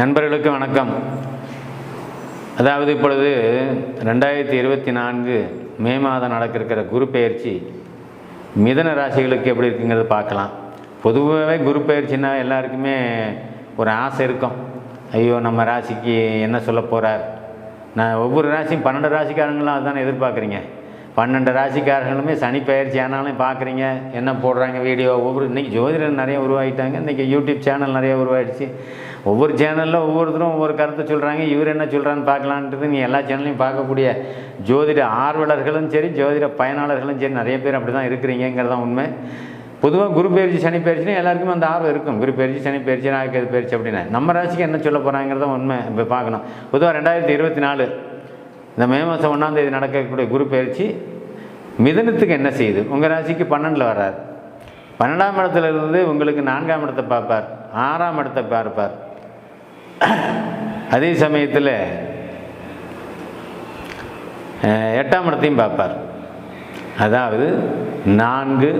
நண்பர்களுக்கு வணக்கம். அதாவது இப்பொழுது ரெண்டாயிரத்தி இருபத்தி நான்கு மே மாதம் நடக்க இருக்கிற குரு பெயர்ச்சி மிதன ராசிகளுக்கு எப்படி இருக்குங்கிறது பார்க்கலாம். பொதுவாகவே குரு பெயர்ச்சின்னா எல்லாருக்குமே ஒரு ஆசை இருக்கும். ஐயோ நம்ம ராசிக்கு என்ன சொல்ல போகிறார் நான் ஒவ்வொரு ராசியும் பன்னெண்டு ராசிக்காரங்களாம் அதுதானே எதிர்பார்க்குறீங்க. பன்னெண்டு ராசிக்காரர்களுமே சனி பயிற்சி ஆனாலும் பார்க்குறீங்க என்ன போடுறாங்க வீடியோ ஒவ்வொரு இன்றைக்கி ஜோதிடர் நிறைய உருவாகிட்டாங்க இன்றைக்கி யூடியூப் சேனல் நிறைய உருவாயிடுச்சு. ஒவ்வொரு சேனலில் ஒவ்வொருத்தரும் ஒவ்வொரு கருத்தை சொல்கிறாங்க இவர் என்ன சொல்கிறான்னு பார்க்கலான்றது நீ எல்லா சேனல்லையும் பார்க்கக்கூடிய ஜோதிட ஆர்வலர்களும் சரி ஜோதிட பயனாளர்களும் சரி நிறைய பேர் அப்படி தான் இருக்கிறீங்கிறது தான் உண்மை. பொதுவாக குரு பயிற்சி சனி பயிற்சினா எல்லாருக்குமே அந்த ஆர்வம் இருக்கும். குரு பயிற்சி சனி பயிற்சி நாயக்கது பயிற்சி அப்படின்னு. நம்ம ராசிக்கு என்ன சொல்ல போகிறாங்கிறத உண்மை இப்போ பார்க்கணும். பொதுவாக ரெண்டாயிரத்தி இருபத்தி நாலு இந்த மே மாதம் ஒன்றாந்தேதி நடக்கக்கூடிய குரு பயிற்சி மிதனத்துக்கு என்ன செய்யுது? உங்கள் ராசிக்கு பன்னெண்டில் வராது பன்னெண்டாம் இடத்துல இருந்து உங்களுக்கு நான்காம் இடத்தை பார்ப்பார். ஆறாம் இடத்தை பார்ப்பார். அதே சமயத்தில் எட்டாம் இடத்தையும் பார்ப்பார். அதாவது நான்கு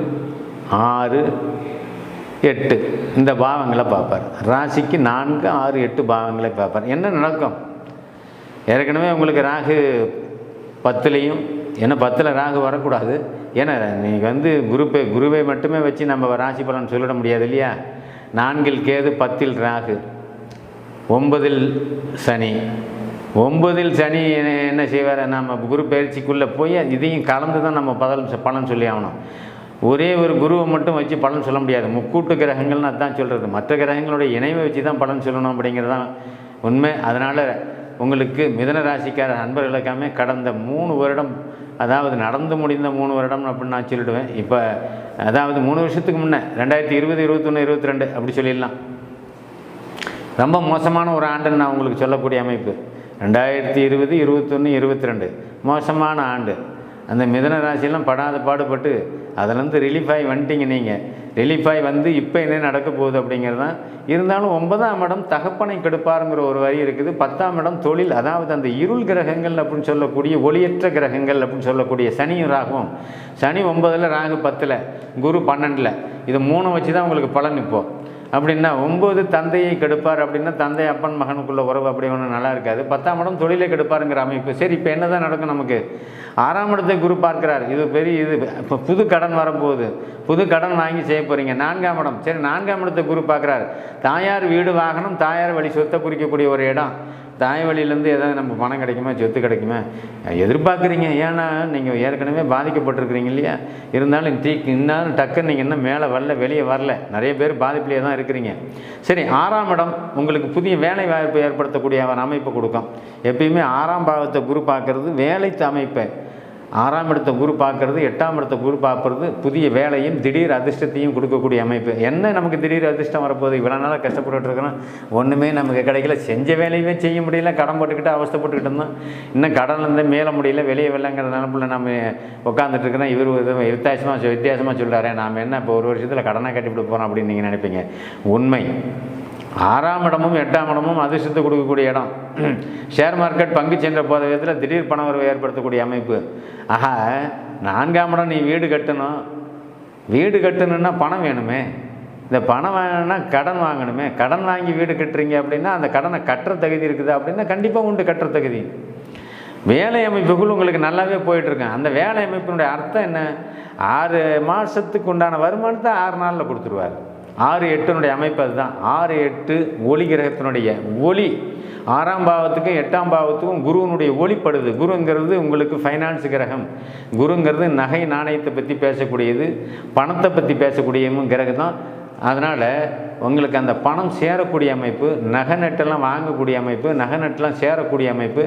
ஆறு எட்டு இந்த பாவங்களை பார்ப்பார். ராசிக்கு நான்கு ஆறு எட்டு பாவங்களை பார்ப்பார். என்ன நடக்கும்? ஏற்கனவே உங்களுக்கு ராகு பத்துலேயும் ஏன்னா பத்தில் ராகு வரக்கூடாது. ஏன்னா நீங்கள் வந்து குருப்பை குருவை மட்டுமே வச்சு நம்ம ராசி பலன் சொல்லிட முடியாது இல்லையா? நான்கில் கேது பத்தில் ராகு. ஒன்பதில் சனி. ஒன்பதில் சனி என்ன- என்ன செய்வார்? நம்ம குரு பயிற்சிக்குள்ளே போய் இதையும் கலந்து தான் நம்ம பதல் பலன் சொல்லி ஆகணும். ஒரே ஒரு குருவை மட்டும் வச்சு பலன் சொல்ல முடியாது. முக்கூட்டு கிரகங்கள்னு அதான் சொல்கிறது மற்ற கிரகங்களுடைய இணைவை வச்சு தான் பலன் சொல்லணும் அப்படிங்கிறது தான் உண்மை. அதனால் உங்களுக்கு மிதன ராசிக்கார நண்பர்களுக்காமே கடந்த மூணு வருடம் அதாவது நடந்து முடிந்த மூணு வருடம் அப்படின்னு நான் சொல்லிடுவேன். இப்போ அதாவது மூணு வருஷத்துக்கு முன்னே ரெண்டாயிரத்தி இருபது இருபத்தொன்று இருபத்தி ரெண்டு அப்படி சொல்லிடலாம். ரொம்ப மோசமான ஒரு ஆண்டுன்னு நான் உங்களுக்கு சொல்லக்கூடிய அமைப்பு. ரெண்டாயிரத்தி இருபது இருபத்தொன்று இருபத்தி ரெண்டு மோசமான ஆண்டு. அந்த மிதன ராசியெல்லாம் படாத பாடுபட்டு அதுலேருந்து ரிலீஃப் ஆகி வந்துட்டீங்க நீங்கள் ரிலீஃப் ஆகி வந்து இப்போ என்ன நடக்க போகுது அப்படிங்கிறது தான். இருந்தாலும் ஒன்பதாம் இடம் தகப்பனை கெடுப்பாருங்கிற ஒரு வரி இருக்குது. பத்தாம் இடம் தொழில் அதாவது அந்த இருள் கிரகங்கள் அப்படின்னு சொல்லக்கூடிய ஒளியற்ற கிரகங்கள் அப்படின்னு சொல்லக்கூடிய சனியும் ராகுவும். சனி ஒன்பதில் ராகு பத்தில் குரு பன்னெண்டில். இது மூணு வச்சு தான் உங்களுக்கு பலன் இப்போது அப்படின்னா ஒம்பது தந்தையை கெடுப்பார் அப்படின்னா தந்தை அப்பன் மகனுக்குள்ள உறவு அப்படி ஒன்றும் நல்லா இருக்காது. பத்தாம் இடம் தொழிலை கெடுப்பாருங்கிற அமைப்பு. சரி இப்போ என்ன தான் நடக்கும் நமக்கு? ஆறாம் இடத்தை குரு பார்க்கிறார். இது பெரிய இது. இப்போ புது கடன் வரப்போகுது. புது கடன் வாங்கி செய்ய போகிறீங்க நான்காம் இடம். சரி நான்காம் இடத்தை குரு பார்க்குறாரு. தாயார் வீடு வாகனம் தாயார் வழி சொத்தை குறிக்கக்கூடிய ஒரு இடம். தாய் வழியிலேருந்து ஏதாவது நம்ம பணம் கிடைக்குமா சொத்து கிடைக்குமா? எதிர்பார்க்குறீங்க. ஏன்னா நீங்கள் ஏற்கனவே பாதிக்கப்பட்டிருக்கிறீங்க இல்லையா? இருந்தாலும் தீ இன்னாலும் டக்குன்னு நீங்கள் இன்னும் மேலே வரல வெளியே வரல. நிறைய பேர் பாதிப்புலேயே தான் இருக்கிறீங்க. சரி ஆறாம் இடம் உங்களுக்கு புதிய வேலை வாய்ப்பு ஏற்படுத்தக்கூடிய ஒரு அமைப்பு கொடுக்கும். எப்பயுமே ஆறாம் பாவத்தை குரு பார்க்கறது வேலைத்து அமைப்பை. ஆறாம் இடத்த குரு பார்க்கறது எட்டாம் இடத்த குரு பார்க்கறது புதிய வேலையும் திடீர் அதிர்ஷ்டத்தையும் கொடுக்கக்கூடிய அமைப்பு. என்ன நமக்கு திடீர் அதிர்ஷ்டம் வரப்போகுது? இவ்வளோ நாளாக கஷ்டப்பட்டுட்டு இருக்கிறோம். ஒன்றுமே நமக்கு கிடைக்கல. செஞ்ச வேலையுமே செய்ய முடியல. கடன் போட்டுக்கிட்டு அவஸ்தப்பட்டுக்கிட்டு இருந்தோம். இன்னும் கடன்லேருந்து மேல முடியல. வெளியே வெள்ளங்கிற நினப்பில் நம்ம உட்காந்துட்டு இருக்கிறோம். இவர் வித்தியாசமாக வித்தியாசமாக சொல்கிறாரு நாம் என்ன இப்போ ஒரு வருஷத்தில் கடனை கட்டிவிட்டு போகிறோம் அப்படின்னு நீங்கள் நினைப்பீங்க? உண்மை. ஆறாம் இடமும் எட்டாம் இடமும் அதிர்ஷ்டத்தை கொடுக்கக்கூடிய இடம். ஷேர் மார்க்கெட் பங்கு சென்ற போத விதத்தில் திடீர் பண வரவு ஏற்படுத்தக்கூடிய அமைப்பு. ஆஹா நான்காம் இடம் நீ வீடு கட்டணும். வீடு கட்டணுன்னா பணம் வேணுமே. இந்த பணம் வேணும்னா கடன் வாங்கணுமே. கடன் வாங்கி வீடு கட்டுறீங்க அப்படின்னா அந்த கடனை கட்டுற தகுதி இருக்குது அப்படின்னா கண்டிப்பாக உண்டு கட்டுற தகுதி. வேலை அமைப்புக்குள் உங்களுக்கு நல்லாவே போயிட்டுருக்கேன் அந்த வேலை அமைப்பினுடைய அர்த்தம் என்ன? ஆறு மாதத்துக்கு உண்டான வருமானத்தை ஆறு நாளில் கொடுத்துருவார். ஆறு எட்டினுடைய அமைப்பு அதுதான். ஆறு எட்டு ஒளி கிரகத்தினுடைய ஒளி. ஆறாம் பாவத்துக்கும் எட்டாம் பாவத்துக்கும் குருவினுடைய ஒளிப்படுது. குருங்கிறது உங்களுக்கு ஃபைனான்ஸ் கிரகம். குருங்கிறது நகை நாணயத்தை பற்றி பேசக்கூடியது பணத்தை பற்றி பேசக்கூடியவும் கிரகம் தான் அதனால் உங்களுக்கு அந்த பணம் சேரக்கூடிய அமைப்பு நகை நட்டெல்லாம் வாங்கக்கூடிய அமைப்பு நகை நட்டெல்லாம் சேரக்கூடிய அமைப்பு.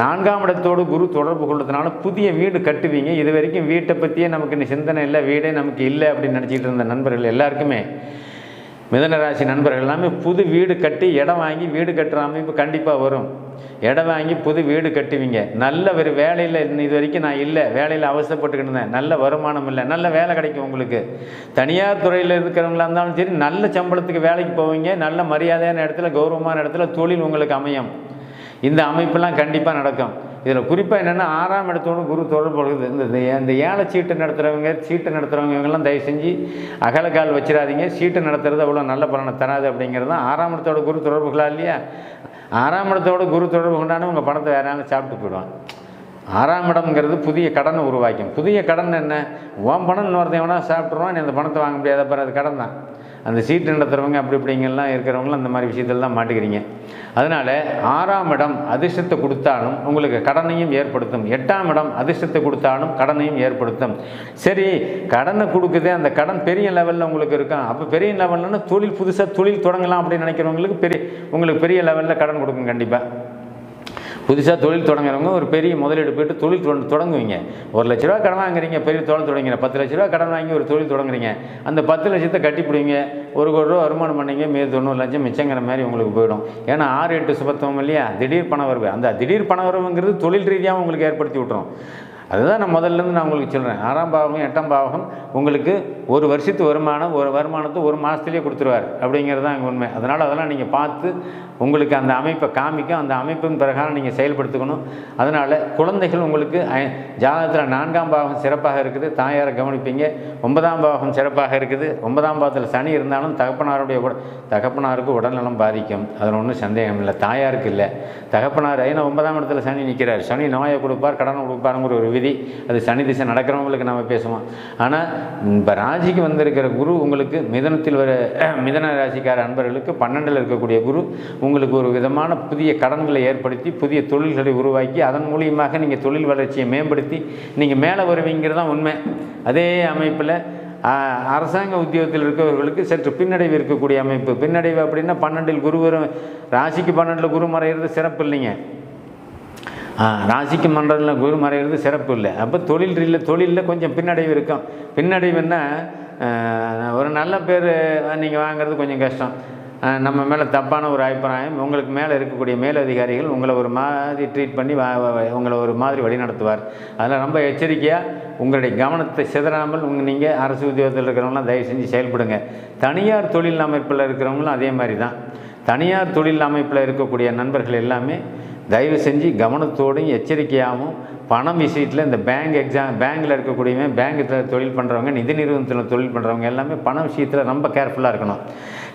நான்காம் இடத்தோடு குரு தொடர்பு கொள்றதுனால புதிய வீடு கட்டுவீங்க. இது வரைக்கும் வீட்டை பற்றியே நமக்கு இன்னும் சிந்தனை இல்லை வீடே நமக்கு இல்லை அப்படின்னு நினச்சிக்கிட்டு இருந்த நண்பர்கள் எல்லாருக்குமே. மிதனராசி நண்பர்கள் எல்லாமே புது வீடு கட்டி இடம் வாங்கி வீடு கட்டுற அமைப்பு கண்டிப்பாக வரும். இடம் வாங்கி புது வீடு கட்டுவீங்க. நல்ல ஒரு வேலையில் இது வரைக்கும் நான் இல்லை. வேலையில் அவசரப்பட்டுக்கிட்டு இருந்தேன். நல்ல வருமானம் இல்லை. நல்ல வேலை கிடைக்கும் உங்களுக்கு. தனியார் துறையில் இருக்கிறவங்களா இருந்தாலும் சரி நல்ல சம்பளத்துக்கு வேலைக்கு போவீங்க. நல்ல மரியாதையான இடத்துல கௌரவமான இடத்துல தொழில் உங்களுக்கு அமையும். இந்த அமைப்பெல்லாம் கண்டிப்பாக நடக்கும். இதில் குறிப்பாக என்னென்னா ஆறாம் இடத்தோடு குரு தொடர்பு இந்த இந்த- ஏழை சீட்டு நடத்துகிறவங்க சீட்டு நடத்துகிறவங்க இவங்கெல்லாம் தயவு செஞ்சு அகலக்கால் வச்சிடாதீங்க. சீட்டு நடத்துறது அவ்வளோ நல்ல பலனை தராது அப்படிங்கிறது தான் ஆறாம் இடத்தோட குரு தொடர்புகளா இல்லையா? ஆறாம் இடத்தோட குரு தொடர்பு கொண்டானே உங்கள் பணத்தை வேற யாரும் சாப்பிட்டு போயிடுவான் ஆறாம் இடம்ங்கிறது புதிய கடனை உருவாக்கும். புதிய கடன் என்ன? உன் பணம் இன்னொருத்தன் வேணா சாப்பிட்ருவான் நீ அந்த பணத்தை வாங்க முடியாத பிறகு அது கடன் தான். அந்த சீட்டு நடத்துகிறவங்க அப்படி இப்படிங்கெல்லாம் இருக்கிறவங்களும் அந்த மாதிரி விஷயத்தில் தான் மாட்டிக்கிறீங்க. அதனால் ஆறாம் இடம் அதிர்ஷ்டத்தை கொடுத்தாலும் உங்களுக்கு கடனையும் ஏற்படுத்தும். எட்டாம் இடம் அதிர்ஷ்டத்தை கொடுத்தாலும் கடனையும் ஏற்படுத்தும். சரி கடனை கொடுக்குதே அந்த கடன் பெரிய லெவலில் உங்களுக்கு இருக்கும் அப்போ பெரிய லெவல்லன்னா தொழில் புதுசாக தொழில் தொடங்கலாம் அப்படின்னு நினைக்கிறவங்களுக்கு பெரிய உங்களுக்கு பெரிய லெவலில் கடன் கொடுக்கும் கண்டிப்பாக புதுசாக தொழில் தொடங்குறவங்க ஒரு பெரிய முதலீடு போயிட்டு தொழில் தொட- தொடங்குவீங்க. ஒரு லட்ச ரூபா கடன் வாங்குறீங்க பெரிய தொழில் தொடங்கிற பத்து லட்ச ரூபா கடன் வாங்கி ஒரு தொழில் தொடங்குறீங்க. அந்த பத்து லட்சத்தை கட்டி பிடிங்க ஒரு கோடி ரூபா வருமானம் பண்ணீங்க மீது தொண்ணூறு லட்சம் மிச்சங்கிற மாதிரி உங்களுக்கு போயிடும். ஏன்னா ஆறு எட்டு சுபத்துவம் இல்லையா? திடீர் பண வரவு. அந்த திடீர் பண வரவுங்கிறது தொழில் ரீதியாக உங்களுக்கு ஏற்படுத்தி விட்டுரும். அதுதான் நான் முதல்ல இருந்து நான் உங்களுக்கு சொல்கிறேன் ஆறாம் பாவகம் எட்டாம் பாவகம் உங்களுக்கு ஒரு வருஷத்து வருமானம் ஒரு வருமானத்தை ஒரு மாதத்துலேயே கொடுத்துருவார். அப்படிங்கிறது தான் எங்கள் உண்மை. அதனால் அதெல்லாம் நீங்கள் பார்த்து உங்களுக்கு அந்த அமைப்பை காமிக்கும். அந்த அமைப்பின் பிரகாரம் நீங்கள் செயல்படுத்திக்கணும். அதனால் குழந்தைகள் உங்களுக்கு ஜாதகத்தில் நான்காம் பாவகம் சிறப்பாக இருக்குது. தாயாரை கவனிப்பீங்க. ஒன்பதாம் பாவகம் சிறப்பாக இருக்குது. ஒன்பதாம் பாவத்தில் சனி இருந்தாலும் தகப்பனாருடைய உட தகப்பனாருக்கு உடல்நலம் பாதிக்கும். அதில் ஒன்றும் சந்தேகம் இல்லை. தாயாருக்கு இல்லை. தகப்பனார் ஏன்னா ஒன்பதாம் இடத்துல சனி நிற்கிறார் சனி நோயை கொடுப்பார் கடனை கொடுப்பாருங்கிற ஒரு விதி. அது சனி திசை நடக்கிறவங்களுக்கு நம்ம பேசுவோம். ஆனால் இப்போ ராசிக்கு வந்திருக்கிற குரு உங்களுக்கு மிதனத்தில் வர மிதன ராசிக்கார அன்பர்களுக்கு பன்னெண்டில் இருக்கக்கூடிய குரு உங்களுக்கு ஒரு விதமான புதிய கடன்களை ஏற்படுத்தி புதிய தொழில்களை உருவாக்கி அதன் மூலியமாக நீங்கள் தொழில் வளர்ச்சியை மேம்படுத்தி நீங்கள் மேலே வருவீங்கிறது தான் உண்மை. அதே அமைப்பில் அரசாங்க உத்தியோகத்தில் இருக்கிறவர்களுக்கு சற்று பின்னடைவு இருக்கக்கூடிய அமைப்பு. பின்னடைவு அப்படின்னா பன்னெண்டில் குரு வரும். ராசிக்கு பன்னெண்டில் குரு மறைகிறது சிறப்பு இல்லைங்க. ராசிக்கு மன்றத்தில் குரு மறைகிறது சிறப்பு இல்லை. அப்போ தொழில் இல்லை தொழிலில் கொஞ்சம் பின்னடைவு இருக்கும். பின்னடைவுன்னா ஒரு நல்ல பேர் நீங்கள் வாங்குறது கொஞ்சம் கஷ்டம். நம்ம மேலே தப்பான ஒரு அபிப்பிராயம் உங்களுக்கு மேலே இருக்கக்கூடிய மேலதிகாரிகள் உங்களை ஒரு மாதிரி ட்ரீட் பண்ணி வா- உங்களை ஒரு மாதிரி வழிநடத்துவார். அதில் ரொம்ப எச்சரிக்கையாக உங்களுடைய கவனத்தை சிதறாமல் உங்கள் நீங்கள் அரசு உத்தியோகத்தில் இருக்கிறவங்களாம் தயவு செஞ்சு செயல்படுங்க. தனியார் தொழில் அமைப்பில் இருக்கிறவங்களும் அதே மாதிரி தான். தனியார் தொழில் அமைப்பில் இருக்கக்கூடிய நண்பர்கள் எல்லாமே தயவு செஞ்சு கவனத்தோடும் எச்சரிக்கையாகவும் பணம் விஷயத்தில் இந்த பேங்க் எக்ஸாம் பேங்கில் இருக்கக்கூடியவங்க பேங்க்கில் தொழில் பண்ணுறவங்க நிதி நிறுவனத்தில் தொழில் பண்ணுறவங்க எல்லாமே பணம் விஷயத்தில் ரொம்ப கேர்ஃபுல்லாக இருக்கணும்.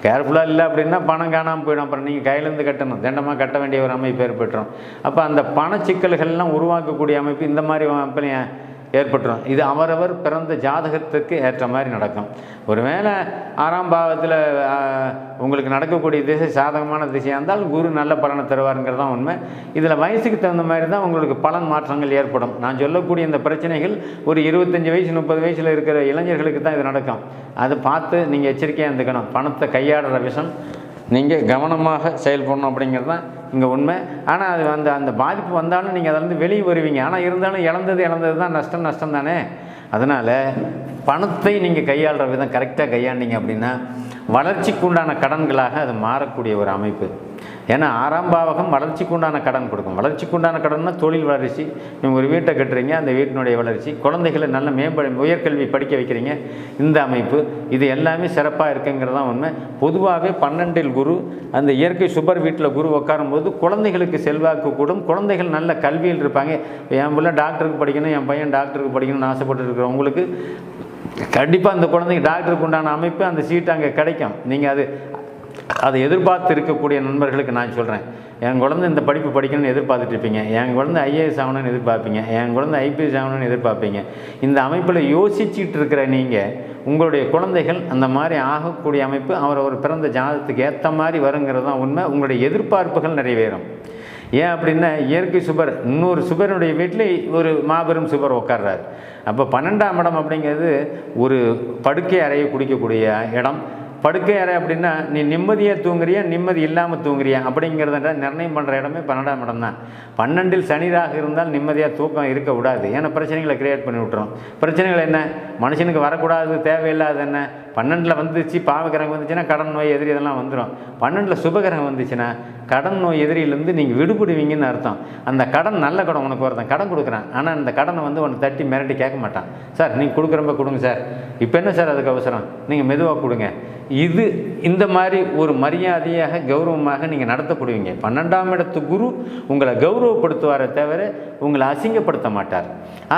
கேர்ஃபுல்லாக இல்லை அப்படின்னா பணம் காணாமல் போயிடும். அப்புறம் நீங்கள் கையிலேருந்து கட்டணும். தண்டமாக கட்ட வேண்டிய ஒரு அமைப்பு ஏற்பட்டுரும். அப்போ அந்த பண சிக்கல்கள்லாம் உருவாக்கக்கூடிய அமைப்பு இந்த மாதிரி அமைப்பில் ஏற்பட்டுரும். இது அவரவர் பிறந்த ஜாதகத்துக்கு ஏற்ற மாதிரி நடக்கும். ஒருவேளை ஆறாம் பாவத்தில் உங்களுக்கு நடக்கக்கூடிய திசை சாதகமான திசையாக இருந்தால் குரு நல்ல பலனை தருவாருங்கிறது தான் உண்மை. இதில் வயசுக்கு தகுந்த மாதிரி தான் உங்களுக்கு பலன் மாற்றங்கள் ஏற்படும். நான் சொல்லக்கூடிய இந்த பிரச்சனைகள் ஒரு இருபத்தஞ்சி வயசு முப்பது வயசில் இருக்கிற இளைஞர்களுக்கு தான் இது நடக்கும். அதை பார்த்து நீங்கள் எச்சரிக்கையாக இருந்துக்கணும். பணத்தை கையாடுற விஷம். நீங்கள் கவனமாக செயல்படணும் அப்படிங்கிறது தான் இங்கே உண்மை. ஆனால் அது அந்த அந்த பாதிப்பு வந்தாலும் நீங்கள் அதிலேருந்து வெளியே வருவீங்க. ஆனால் இருந்தாலும் இழந்தது இழந்தது தான் நஷ்டம் நஷ்டம் தானே. அதனால் பணத்தை நீங்கள் கையாளுற விதம் கரெக்டாக கையாண்டீங்க அப்படின்னா வளர்ச்சிக்குண்டான கடன்களாக அது மாறக்கூடிய ஒரு அமைப்பு. ஏன்னா ஆறாம் பாவகம் வளர்ச்சிக்குண்டான கடன் கொடுக்கும். வளர்ச்சிக்குண்டான கடன்னா தொழில் வளர்ச்சி. நீங்கள் ஒரு வீட்டை கட்டுறீங்க அந்த வீட்டினுடைய வளர்ச்சி. குழந்தைகளை நல்ல மேம்பட உயர்கல்வி படிக்க வைக்கிறீங்க இந்த அமைப்பு. இது எல்லாமே சிறப்பாக இருக்குங்கிறது தான் உண்மை. பொதுவாகவே பன்னெண்டில் குரு அந்த இயற்கை சுபர் வீட்டில் குரு உட்காரும்போது குழந்தைகளுக்கு செல்வாக்கு கூடும். குழந்தைகள் நல்ல கல்வியில் இருப்பாங்க. என் பிள்ளை டாக்டருக்கு படிக்கணும் என் பையன் டாக்டருக்கு படிக்கணும்னு ஆசைப்பட்டு இருக்கிறவங்களுக்கு கண்டிப்பாக அந்த குழந்தைங்க டாக்டருக்கு உண்டான அமைப்பு அந்த சீட்டு அங்கே கிடைக்கும். நீங்கள் அது அதை எதிர்பார்த்து இருக்கக்கூடிய நண்பர்களுக்கு நான் சொல்கிறேன் என் குழந்தை இந்த படிப்பு படிக்கணும்னு எதிர்பார்த்துட்டு இருப்பீங்க. என் குழந்தை ஐஏஎஸ் ஆகணும்னு எதிர்பார்ப்பீங்க. என் குழந்தை ஐபிஎஸ் ஆகணும்னு எதிர்பார்ப்பீங்க. இந்த அமைப்பில் யோசிச்சுட்டு இருக்கிற நீங்கள் உங்களுடைய குழந்தைகள் அந்த மாதிரி ஆகக்கூடிய அமைப்பு அவர் ஒரு பிறந்த ஜாதத்துக்கு ஏற்ற மாதிரி வருங்கிறது தான் உண்மை. உங்களுடைய எதிர்பார்ப்புகள் நிறைவேறும். ஏன் அப்படின்னா இயற்கை சுபர் இன்னொரு சுபரனுடைய வீட்டில் ஒரு மாபெரும் சுபர் உட்கார்றாரு அப்போ பன்னெண்டாம் இடம் அப்படிங்கிறது ஒரு படுக்கை அறையை குடிக்கக்கூடிய இடம். படுக்கை அறை அப்படின்னா நீ நிம்மதியாக தூங்குறியா நிம்மதி இல்லாமல் தூங்குறியா? அப்படிங்கிறத நிர்ணயம் பண்ணுற இடமே பன்னெண்டாம் இடம் தான். பன்னெண்டில் சனிராக இருந்தால் நிம்மதியாக தூக்கம் இருக்க விடாது ஏன்னா பிரச்சனைகளை கிரியேட் பண்ணி விட்டுரும். பிரச்சனைகள் என்ன? மனுஷனுக்கு வரக்கூடாது தேவையில்லாத என்ன? பன்னெண்டில் வந்துச்சு பாவகிரகம் வந்துச்சுன்னா கடன் நோய் எதிரி இதெல்லாம் வந்துடும் பன்னெண்டில் சுபகிரகம் வந்துச்சுன்னா கடன் நோய் எதிரியிலேருந்து நீங்கள் விடுபடுவீங்கன்னு அர்த்தம். அந்த கடன் நல்ல கடன் உனக்கு ஒருத்தன் கடன் கொடுக்குறான். ஆனால் அந்த கடனை வந்து உனக்கு தட்டி மிரட்டி கேட்க மாட்டான். சார் நீங்கள் கொடுக்குறப்ப கொடுங்க சார். இப்போ என்ன சார் அதுக்கு அவசரம்? நீங்கள் மெதுவாக கொடுங்க. இது இந்த மாதிரி ஒரு மரியாதையாக கௌரவமாக நீங்கள் நடத்தப்படுவீங்க. பன்னெண்டாம் இடத்து குரு உங்களை கௌரவப்படுத்துவாரே தவிர உங்களை அசிங்கப்படுத்த மாட்டார்.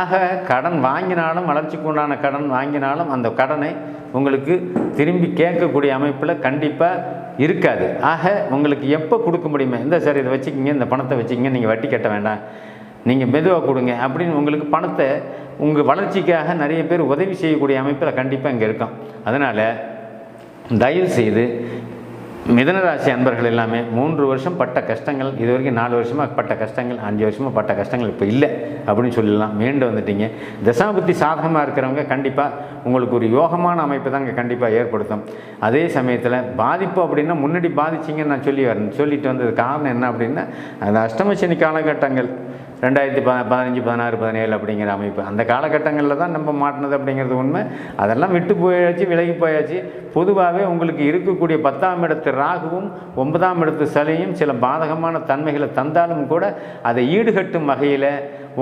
ஆக கடன் வாங்கினாலும் வளர்ச்சிக்கு உண்டான கடன் வாங்கினாலும் அந்த கடனை உங்களுக்கு திரும்பி கேட்கக்கூடிய அமைப்பில் கண்டிப்பாக இருக்காது. ஆக உங்களுக்கு எப்போ கொடுக்க முடியுமே இந்த சார் இதை வச்சுக்கிங்க இந்த பணத்தை வச்சுக்கிங்க நீங்கள் வட்டி கட்ட வேண்டாம். நீங்கள் மெதுவாக கொடுங்க அப்படின்னு உங்களுக்கு பணத்தை உங்கள் வளர்ச்சிக்காக நிறைய பேர் உதவி செய்யக்கூடிய அமைப்பில் கண்டிப்பாக இங்கே இருக்கும் அதனால் தயவு செய்து மிதனராசி அன்பர்கள் எல்லாமே மூன்று வருஷம் பட்ட கஷ்டங்கள் இது வரைக்கும் நாலு வருஷமாக பட்ட கஷ்டங்கள் அஞ்சு வருஷமாக பட்ட கஷ்டங்கள் இப்போ இல்லை அப்படின்னு சொல்லலாம் மீண்டு வந்துட்டீங்க. தசாபுத்தி சாதகமாக இருக்கிறவங்க கண்டிப்பாக உங்களுக்கு ஒரு யோகமான அமைப்பு தாங்க கண்டிப்பாக ஏற்படுத்தும். அதே சமயத்தில் பாதிப்பு அப்படின்னா முன்னாடி பாதிச்சிங்கன்னு நான் சொல்லி வரேன். சொல்லிட்டு வந்தது காரணம் என்ன அப்படின்னா அந்த அஷ்டமசனி காலகட்டங்கள். ரெண்டாயிரத்தி ப பதினஞ்சு பதினாறு பதினேழு அப்படிங்கிற அமைப்பு. அந்த காலகட்டங்களில் தான் நம்ம மாட்டினது அப்படிங்கிறது உண்மை. அதெல்லாம் விட்டு போயாச்சு விலகி போயாச்சு. பொதுவாகவே உங்களுக்கு இருக்கக்கூடிய பத்தாம் இடத்து ராகுவும் ஒன்பதாம் இடத்து சலையும் சில பாதகமான தன்மைகளை தந்தாலும் கூட அதை ஈடுகட்டும் வகையில்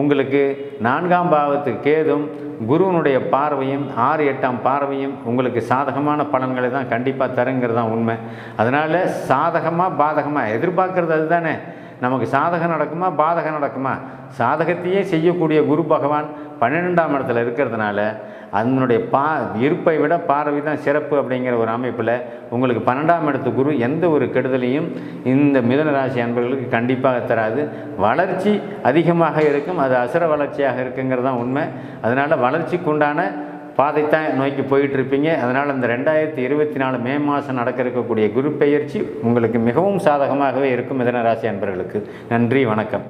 உங்களுக்கு நான்காம் பாவத்துக்கு கேதும் குருவனுடைய பார்வையும் ஆறு எட்டாம் பார்வையும் உங்களுக்கு சாதகமான பலன்களை தான் கண்டிப்பாக தருங்கிறது தான் உண்மை. அதனால் சாதகமாக பாதகமாக எதிர்பார்க்குறது அதுதானே. நமக்கு சாதகம் நடக்குமா பாதகம் நடக்குமா? சாதகத்தையே செய்யக்கூடிய குரு பகவான் பன்னிரெண்டாம் இடத்துல இருக்கிறதுனால அதனுடைய பா இருப்பை விட பார்வை தான் சிறப்பு அப்படிங்கிற ஒரு அமைப்பில் உங்களுக்கு பன்னெண்டாம் இடத்து குரு எந்த ஒரு கெடுதலையும் இந்த மிதன ராசி அன்பர்களுக்கு கண்டிப்பாக தராது. வளர்ச்சி அதிகமாக இருக்கும் அது அசுர வளர்ச்சியாக இருக்குங்கிறது தான் உண்மை. அதனால் வளர்ச்சிக்குண்டான பாதைத்தான் நோக்கி போயிட்டு இருப்பீங்க அதனால் இந்த ரெண்டாயிரத்தி இருபத்தி நாலு மே மாதம் நடக்க இருக்கக்கூடிய குரு பெயர்ச்சி உங்களுக்கு மிகவும் சாதகமாகவே இருக்கும் மிதனராசி அன்பர்களுக்கு. நன்றி வணக்கம்.